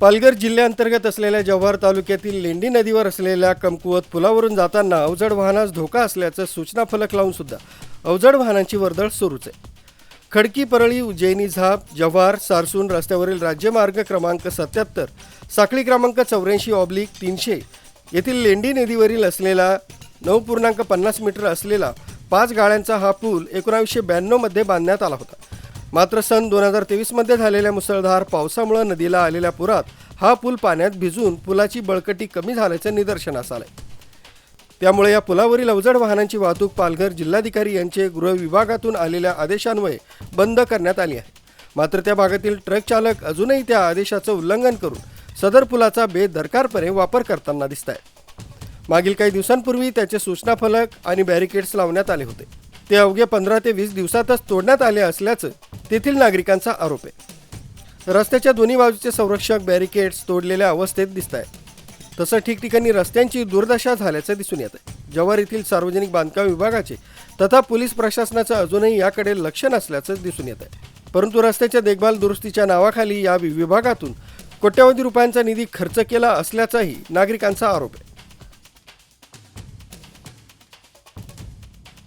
पालघर जिल्ह्याअंतर्गत असलेल्या जव्हार तालुक्यातील लेंडी नदीवर असलेल्या कमकुवत पुलावरून जाताना अवजड वाहनास धोका असल्याचं सूचना फलक लावून सुद्धा अवजड वाहनांची वर्दळ सुरूच आहे. खडकी परळी उज्जैनी झाप जव्हार सारसून रस्त्यावरील राज्यमार्ग क्रमांक सत्याहत्तर साखळी क्रमांक चौऱ्याऐंशी ऑब्लिक तीनशे येथील लेंडी नदीवरील असलेला नऊ पूर्णांक पन्नास मीटर असलेला पाच गाळ्यांचा हा पूल एकोणावीसशे ब्याण्णवमध्ये बांधण्यात आला होता. मात्र सन दोन हजार तेवीसमध्ये झालेल्या मुसळधार पावसामुळे नदीला आलेल्या पुरात हा पूल पाण्यात भिजून पुलाची बळकटी कमी झाल्याचं निदर्शनास आलंय. त्यामुळे या पुलावरील अवजड वाहनांची वाहतूक पालघर जिल्हाधिकारी यांचे गृह विभागातून आलेल्या आदेशान्वये बंद करण्यात आली आहे. मात्र त्या भागातील ट्रक चालक अजूनही त्या आदेशाचं उल्लंघन करून सदर पुलाचा बेदरकारपणे वापर करताना दिसत आहे मागील काही दिवसांपूर्वी त्याचे सूचना फलक आणि बॅरिकेड्स लावण्यात आले होते. ते अवघे पंधरा ते वीस दिवसातच तोडण्यात आले असल्याचं तेथील नागरिकांचा आरोप आहे. रस्त्याच्या दोन्ही बाजूचे संरक्षक बॅरिकेड्स तोडलेल्या अवस्थेत दिसत आहेत तसं ठिकठिकाणी रस्त्यांची दुर्दशा झाल्याचं दिसून येत आहे जव्हार येथील सार्वजनिक बांधकाम विभागाचे तथा पोलीस प्रशासनाचं अजूनही याकडे लक्ष नसल्याचं दिसून येत आहे परंतु रस्त्याच्या देखभाल दुरुस्तीच्या नावाखाली या विभागातून कोट्यवधी रुपयांचा निधी खर्च केला असल्याचाही नागरिकांचा आरोप आहे.